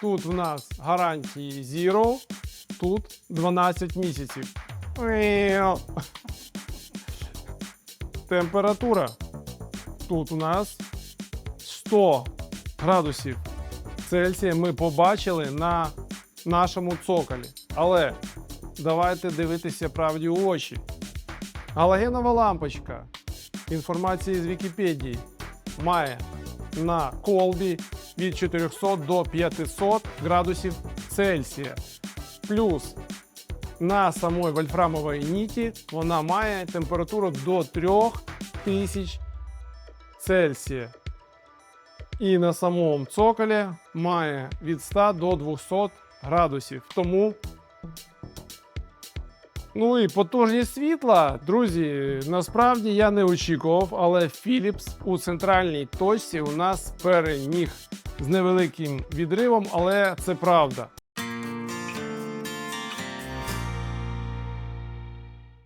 Тут в нас гарантії Zero, тут 12 місяців. Температура. Тут у нас 100 градусів Цельсія ми побачили на нашому цоколі. Але давайте дивитися правді у очі. Галогенова лампочка. Інформації з Вікіпедії має на колбі від 400 до 500 градусів Цельсія. Плюс на самої вольфрамової ніті вона має температуру до 3000 Цельсія. І на самому цоколі має від 100 до 200 градусів. Тому. Ну і потужність світла, друзі, насправді я не очікував, але Philips у центральній точці у нас переміг з невеликим відривом, але це правда.